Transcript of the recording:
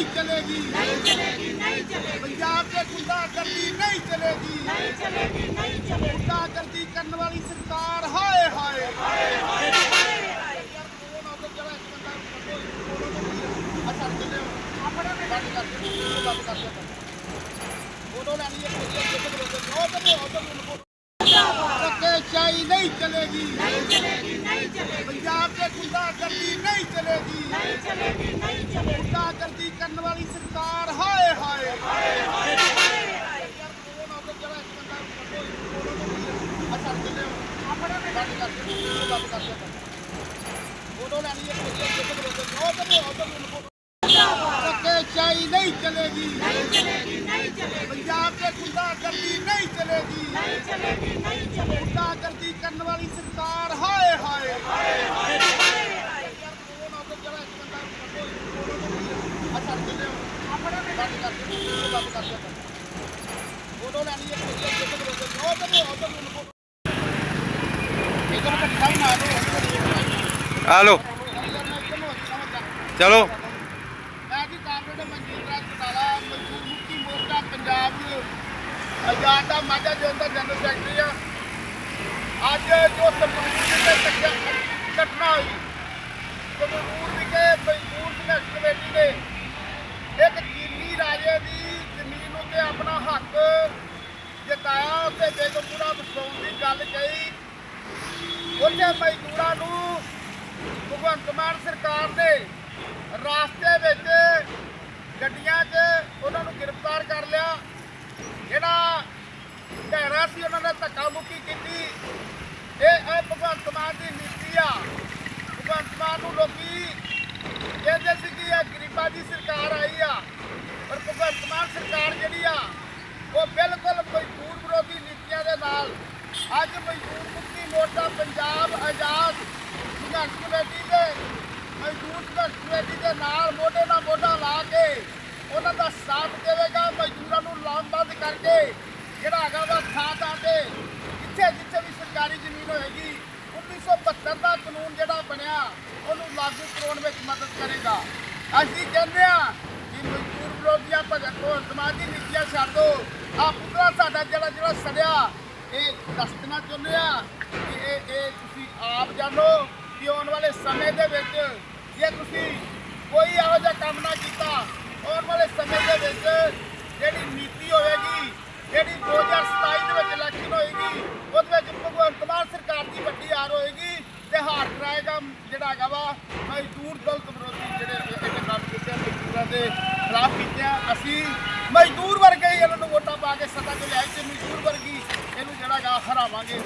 ਨਹੀਂ ਚਲੇਗੀ। ਨਹੀਂ ਚਲੇਗੀ ਨਹੀਂ ਚਲੇਗੀ। ਪੰਜਾਬ ਦੇ ਗੁੰਡਾਗਰਦੀ ਨਹੀਂ ਚਲੇਗੀ। ਨਹੀਂ ਚਲੇਗੀ ਨਹੀਂ ਚਲੇਗੀ। ਗੁੰਡਾਗਰਦੀ ਕਰਨ ਵਾਲੀ ਸਰਕਾਰ ਹਾਏ ਹਾਏ। ਹਾਏ ਹਾਏ ਹਾਏ। ਯਾਰ ਫੋਨ ਆਉਂਦਾ ਜਿਹੜਾ ਇੱਕ ਬੰਦਾ ਆ ਛੱਡ ਦਿੰਦੇ ਹੋ हेलो। ਚਲੋ। ਮੈਂ ਜੀ ਕਾਮਰੇਡ ਮਨਜੀਤ ਰਾਜ ਬਟਾਲਾ ਮਜ਼ਦੂਰ ਮੁਕਤੀ ਮੋਰਚਾ, ਪੰਜਾਬ ਆਜ਼ਾਦ ਦਾ ਮਾਝਾ ਜੋਨ ਦਾ ਜਨਰਲ ਸੈਕਟਰੀ ਆ। ਅੱਜ ਜੋ ਸੰਪੂਰਨ ਦੇ ਘਟਨਾ ਹੋਈ ਸੰਪੂਰਨ ਵਿਖੇ ਮਜ਼ਦੂਰ ਸੰਘਰਸ਼ ਕਮੇਟੀ ਨੇ ਇੱਕ ਚੀਨੀ ਰਾਜੇ ਦੀ ਜ਼ਮੀਨ ਉੱਤੇ ਆਪਣਾ ਹੱਕ ਜਤਾਇਆ ਉੱਤੇ ਬੇਗਮਪੁਰਾ ਵਸਾਉਣ ਦੀ ਗੱਲ ਕਹੀ। ਉਹਨੇ ਮਜ਼ਦੂਰਾਂ ਨੂੰ ਭਗਵੰਤ ਮਾਨ ਸਰਕਾਰ ਦੇ ਰਾਸਤੇ ਵਿੱਚ ਗੱਡੀਆਂ 'ਚ ਉਹਨਾਂ ਨੂੰ ਗ੍ਰਿਫਤਾਰ ਕਰ ਲਿਆ। ਜਿਹੜਾ ਘੈਰਾ ਸੀ ਉਹਨਾਂ ਨੇ ਧੱਕਾ ਮੁੱਕੀ ਕੀਤੀ। ਇਹ ਇਹ ਭਗਵੰਤ ਮਾਨ ਦੀ ਨੀਤੀ ਆ। ਭਗਵੰਤ ਮਾਨ ਨੂੰ ਲੋਕੀ ਕਹਿੰਦੇ ਸੀ ਕਿ ਇਹ ਗਰੀਬਾਂ ਦੀ ਸਰਕਾਰ ਆਈ ਆ। ਪਰ ਭਗਵੰਤ ਮਾਨ ਸਰਕਾਰ ਜਿਹੜੀ ਆ, ਉਹ ਬਿਲਕੁਲ ਮਜ਼ਦੂਰ ਵਿਰੋਧੀ ਨੀਤੀਆਂ ਦੇ ਨਾਲ ਅੱਜ ਮਜ਼ਦੂਰ ਮੁਕਤੀ ਮੋਰਚਾ ਪੰਜਾਬ ਆਜ਼ਾਦ ਸੰਘਰਸ਼ ਕਮੇਟੀ ਦੇ ਮਜ਼ਦੂਰ ਸੰਘਰਸ਼ ਕਮੇਟੀ ਦੇ ਨਾਲ ਮੋਢੇ ਨਾਲ ਮੋਢਾ ਲਾ ਕੇ ਉਹਨਾਂ ਦਾ ਸਾਥ ਦੇਵੇਗਾ, ਮਜ਼ਦੂਰਾਂ ਨੂੰ ਲਾਮਬੰਦ ਕਰਕੇ ਜਿਹੜਾ ਹੈਗਾ ਵਾ ਥਾਂ ਥਾਂ ਤੇ ਜਿੱਥੇ ਜਿੱਥੇ ਵੀ ਸਰਕਾਰੀ ਜ਼ਮੀਨ ਹੋਏਗੀ 1972 ਦਾ ਕਾਨੂੰਨ ਜਿਹੜਾ ਬਣਿਆ, ਉਹਨੂੰ ਲਾਗੂ ਕਰਾਉਣ ਵਿੱਚ ਮਦਦ ਕਰੇਗਾ। ਅਸੀਂ ਕਹਿੰਦੇ ਆ ਕਿ ਮਜ਼ਦੂਰ ਵਿਰੋਧੀਆਂ ਭਗਤੋ ਤੋਂ ਸਮਾਜੀ ਨੀਤੀਆਂ ਛੱਡ ਦਿਓ ਆ ਪੁੱਤਰਾ ਸਾਡਾ ਜਿਹੜਾ ਜਿਹੜਾ ਸੜਿਆ, ਇਹ ਦੱਸਣਾ ਚਾਹੁੰਦੇ ਆ ਕਿ ਇਹ ਇਹ ਤੁਸੀਂ ਆਪ ਜਾਣੋ ਕਿ ਆਉਣ ਵਾਲੇ ਸਮੇਂ ਦੇ ਵਿੱਚ ਜੇ ਤੁਸੀਂ ਕੋਈ ਇਹੋ ਜਿਹਾ ਕੰਮ ਨਾ ਕੀਤਾ, ਆਉਣ ਵਾਲੇ ਸਮੇਂ ਦੇ ਵਿੱਚ ਜਿਹੜੀ ਨੀਤੀ ਹੋਵੇਗੀ, ਜਿਹੜੀ 2027 ਦੇ ਵਿੱਚ ਇਲੈਕਸ਼ਨ ਹੋਏਗੀ, ਉਹਦੇ ਵਿੱਚ ਭਗਵੰਤ ਮਾਨ ਸਰਕਾਰ ਦੀ ਵੱਡੀ ਹਾਰ ਹੋਏਗੀ ਤੇ ਹਾਰ ਕਰਾਏਗਾ ਜਿਹੜਾ ਹੈਗਾ ਵਾ ਮਜ਼ਦੂਰ ਦਲਤ ਵਿਰੋਧੀ ਜਿਹੜੇ ਇਹ ਕੰਮ ਕੀਤੇ ਮਜ਼ਦੂਰਾਂ ਦੇ ਖਿਲਾਫ ਕੀਤੇ ਅਸੀਂ ਮਜ਼ਦੂਰ ਵਰਗੇ ਹੀ ਇਹਨਾਂ ਨੂੰ ਵੋਟਾਂ ਪਾ ਕੇ ਸੱਤਾ 'ਚ ਲਿਆਏ ਤੇ ਮਜ਼ਦੂਰ ਵਰਗੀ ਇਹਨੂੰ ਜਿਹੜਾ ਹੈਗਾ ਹਰਾਵਾਂਗੇ।